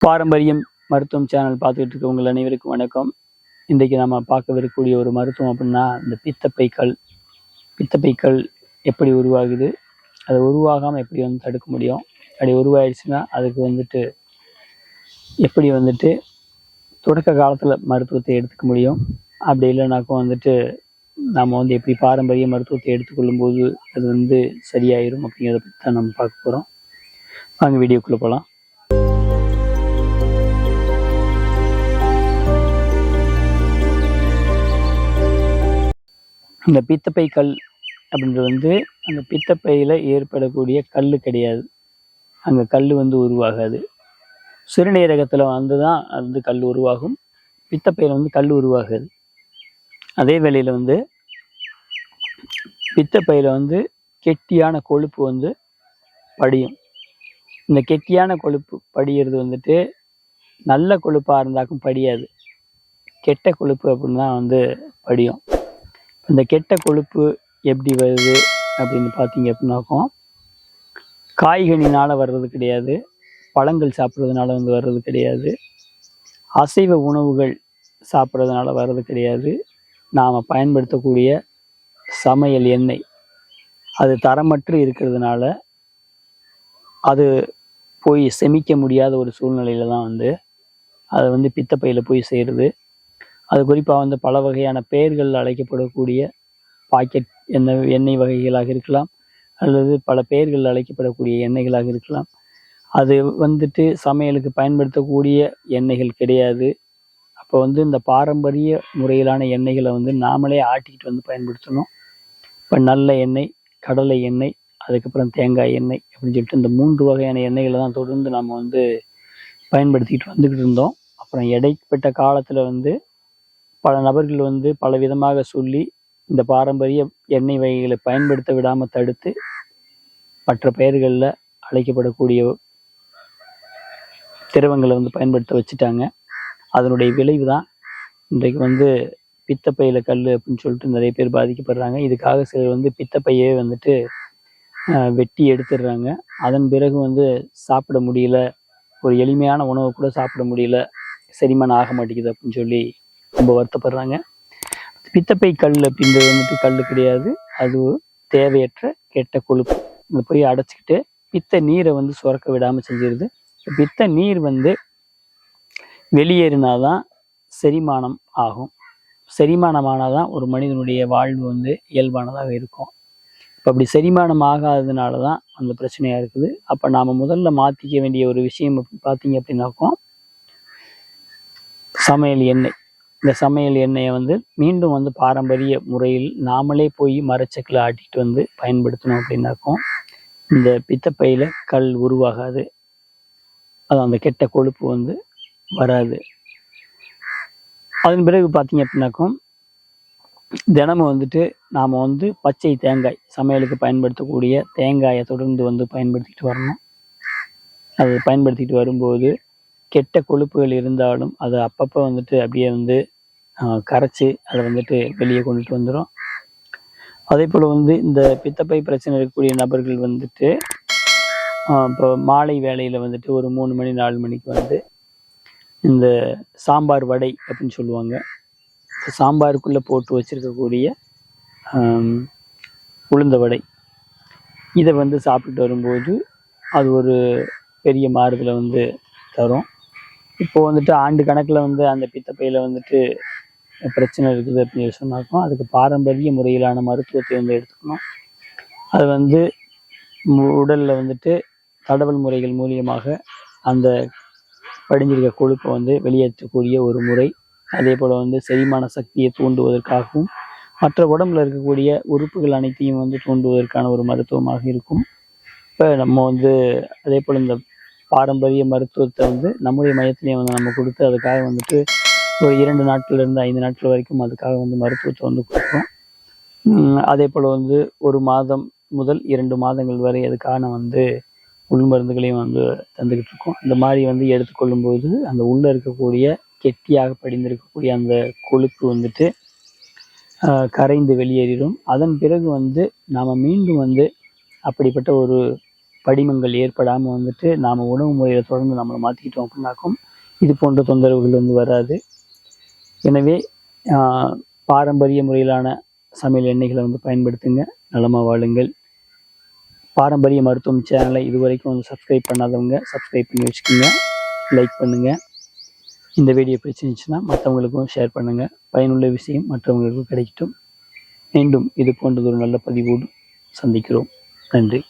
பாரம்பரியம் மருத்துவம் சேனல் பார்த்துக்கிட்டு இருக்க உங்கள் அனைவருக்கும் வணக்கம். இன்றைக்கு நம்ம பார்க்கவிருக்கக்கூடிய ஒரு மருத்துவம் அப்படின்னா இந்த பித்தப்பைக்கல். பித்தப்பைக்கல் எப்படி உருவாகுது? அது உருவாகாமல் எப்படி வந்து தடுக்க முடியும்? அப்படி உருவாயிடுச்சுன்னா அதுக்கு வந்துட்டு எப்படி வந்துட்டு தொடக்க காலத்தில் மருத்துவத்தை எடுத்துக்க முடியும்? அப்படி இல்லைனாக்கும் வந்துட்டு நாம் வந்து எப்படி பாரம்பரிய மருத்துவத்தை எடுத்துக்கொள்ளும்போது அது வந்து சரியாயிரும் அப்படிங்கிறத பற்றி தான் நம்ம பார்க்க போகிறோம் வாங்க வீடியோக்குள்ளே போகலாம் இந்த பித்தப்பை கல் அப்படின்றது வந்து அந்த பித்தப்பையில் ஏற்படக்கூடிய கல் கிடையாது. அங்கே கல் வந்து உருவாகாது. சிறுநீரகத்தில் வந்து தான் அது வந்து கல் உருவாகும். பித்தப்பையில் வந்து கல் உருவாகாது. அதே வேளையில் வந்து பித்தப்பையில் வந்து கெட்டியான கொழுப்பு வந்து படியும். இந்த கெட்டியான கொழுப்பு படிகிறது வந்துட்டு நல்ல கொழுப்பாக இருந்தாக்கும் படியாது. கெட்ட கொழுப்பு அப்படின்னு தான் வந்து படியும். இந்த கெட்ட கொழுப்பு எப்படி வருது அப்படின்னு பார்த்தீங்க அப்படின்னாக்கும் காய்கனினால் வர்றது கிடையாது பழங்கள் சாப்பிட்றதுனால வந்து வர்றது கிடையாது அசைவ உணவுகள் சாப்பிட்றதுனால வர்றது கிடையாது நாம் பயன்படுத்தக்கூடிய சமையல் எண்ணெய் அது தரமற்று இருக்கிறதுனால அது போய் செமிக்க முடியாத ஒரு சூழ்நிலையில தான் வந்து அது வந்து பித்தப்பையில் போய் சேருது அது குறிப்பாக வந்து பல வகையான பெயர்கள் அழைக்கப்படக்கூடிய பாக்கெட் எண்ணெய் எண்ணெய் வகைகளாக இருக்கலாம் அல்லது பல பெயர்கள் அழைக்கப்படக்கூடிய எண்ணெய்களாக இருக்கலாம். அது வந்துட்டு சமையலுக்கு பயன்படுத்தக்கூடிய எண்ணெய்கள் கிடையாது. அப்போ வந்து இந்த பாரம்பரிய முறையிலான எண்ணெய்களை வந்து நாமளே ஆட்டிக்கிட்டு வந்து பயன்படுத்தணும். இப்போ நல்ல எண்ணெய் கடலை எண்ணெய் அதுக்கப்புறம் தேங்காய் எண்ணெய் அப்படின்னு சொல்லிட்டு இந்த மூன்று வகையான எண்ணெய்களை தான் தொடர்ந்து நம்ம வந்து பயன்படுத்திக்கிட்டு வந்துக்கிட்டு இருந்தோம். அப்புறம் இடைப்பட்ட காலத்தில் வந்து பல நபர்கள் வந்து பல விதமாக சொல்லி இந்த பாரம்பரிய எண்ணெய் வகைகளை பயன்படுத்த விடாமல் தடுத்து மற்ற பெயர்களில் அழைக்கப்படக்கூடிய திரவங்களை வந்து பயன்படுத்த வச்சுட்டாங்க. அதனுடைய விளைவு தான் இன்றைக்கு வந்து பித்தப்பையில் கல் அப்படின்னு சொல்லிட்டு நிறைய பேர் பாதிக்கப்படுறாங்க. இதுக்காக சிலர் வந்து பித்தப்பையே வந்துட்டு வெட்டி எடுத்துடுறாங்க. அதன் பிறகு வந்து சாப்பிட முடியல. ஒரு எளிமையான உணவை கூட சாப்பிட முடியல. செரிமானம் ஆக மாட்டேங்குது அப்படின்னு சொல்லி ரொம்ப வருத்தப்படுறாங்க. பித்தப்பை கல் அப்படின்றது வந்துட்டு கல் கிடையாது. அது தேவையற்ற கெட்ட கொழுப்பு. இதை போய் அடைச்சிக்கிட்டு பித்த நீரை வந்து சுரக்க விடாமல் செஞ்சிருது. பித்த நீர் வந்து வெளியேறினாதான் செரிமானம் ஆகும். செரிமானமானால் தான் ஒரு மனிதனுடைய வாழ்வு வந்து இயல்பானதாக இருக்கும். இப்போ அப்படி செரிமானம் ஆகாததுனால தான் அந்த பிரச்சனையாக இருக்குது. அப்போ நாம் முதல்ல மாற்றிக்க வேண்டிய ஒரு விஷயம் பார்த்தீங்க அப்படின்னாக்கும் சமையல் எண்ணெய். இந்த சமையல் எண்ணெயை வந்து மீண்டும் வந்து பாரம்பரிய முறையில் நாமளே போய் மரச்சக்கில் ஆட்டிட்டு வந்து பயன்படுத்தணும் அப்படின்னாக்கும் இந்த பித்தப்பையில் கல் உருவாகாது. அது அந்த கெட்ட கொழுப்பு வந்து வராது. அதன் பிறகு பார்த்தீங்க அப்படின்னாக்கும் தினமும் வந்துட்டு நாம் வந்து பச்சை தேங்காய் சமையலுக்கு பயன்படுத்தக்கூடிய தேங்காயை தொடர்ந்து வந்து பயன்படுத்திட்டு வரணும். அது பயன்படுத்திட்டு வரும்போது கெட்ட கொழுப்புகள் இருந்தாலும் அதை அப்பப்போ வந்துட்டு அப்படியே வந்து கரைச்சி அதை வந்துட்டு வெளியே கொண்டுட்டு வந்துடும் அதே போல் வந்து இந்த பித்தப்பை பிரச்சனை இருக்கக்கூடிய நபர்கள் வந்துட்டு இப்போ மாலை வேலையில் வந்துட்டு ஒரு மூணு மணி நாலு மணிக்கு வந்து இந்த சாம்பார் வடை அப்படின்னு சொல்லுவாங்க. சாம்பாருக்குள்ளே போட்டு வச்சிருக்கக்கூடிய உளுந்த வடை. இதை வந்து சாப்பிட்டு வரும்போது அது ஒரு பெரிய மாறுதலை வந்து தரும். இப்போ வந்துட்டு ஆண்டு கணக்கில் வந்து அந்த பித்தப்பையில் வந்துட்டு பிரச்சனை இருக்குது அப்படின்னு சொல்லி சொன்னாக்கும் அதுக்கு பாரம்பரிய முறையிலான மருத்துவத்தை வந்து எடுத்துக்கணும். அது வந்து மு- வந்துட்டு தடவல் முறைகள் மூலியமாக அந்த படிஞ்சிருக்க கொழுப்பை வந்து வெளியேற்றக்கூடிய ஒரு முறை. அதே போல் வந்து செரிமான சக்தியை தூண்டுவதற்காகவும் மற்ற உடம்புல இருக்கக்கூடிய உறுப்புகள் அனைத்தையும் வந்து தூண்டுவதற்கான ஒரு மருத்துவமாக இருக்கும். இப்போ நம்ம வந்து அதே போல் இந்த பாரம்பரிய மருத்துவத்தை வந்து நம்முடைய மையத்திலேயே வந்து நம்ம கொடுத்து அதுக்காக வந்துட்டு ஒரு இரண்டு நாட்கள்ல இருந்து ஐந்து நாட்கள் வரைக்கும் அதுக்காக வந்து மருத்துவத்தை வந்து கொடுக்குறோம். அதே போல் வந்து ஒரு மாதம் முதல் இரண்டு மாதங்கள் வரை அதுக்கான வந்து உள் மருந்துகளையும் வந்து தந்துக்கிட்டு இருக்கோம். இந்த மாதிரி வந்து எடுத்துக்கொள்ளும்போது அந்த உள்ளே இருக்கக்கூடிய கெட்டியாக படிந்திருக்கக்கூடிய அந்த கொழுப்பு வந்துட்டு கரைந்து வெளியேறிடும். அதன் பிறகு வந்து நாம் மீண்டும் வந்து அப்படிப்பட்ட ஒரு படிமங்கள் ஏற்படாமல் வந்துட்டு நாம் உணவு முறையில் தொடர்ந்து நம்மளை மாற்றிக்கிட்டோம் அப்படின்னாக்கும் இது போன்ற தொந்தரவுகள் வந்து வராது. எனவே பாரம்பரிய முறையிலான சமையல் எண்ணெய்களை வந்து பயன்படுத்துங்க. நலமாக வாழுங்கள். பாரம்பரிய மருத்துவம் சேனலை இதுவரைக்கும் வந்து சப்ஸ்கிரைப் பண்ணாதவங்க சப்ஸ்கிரைப் பண்ணி வச்சுக்கோங்க. லைக் பண்ணுங்கள் இந்த வீடியோ பிடிச்சிருந்துச்சுன்னா மற்றவங்களுக்கும் ஷேர் பண்ணுங்கள் பயனுள்ள விஷயம் மற்றவங்களுக்கும் கிடைக்கட்டும். மீண்டும் இது போன்றது ஒரு நல்ல பதிவோடு சந்திக்கிறோம். நன்றி.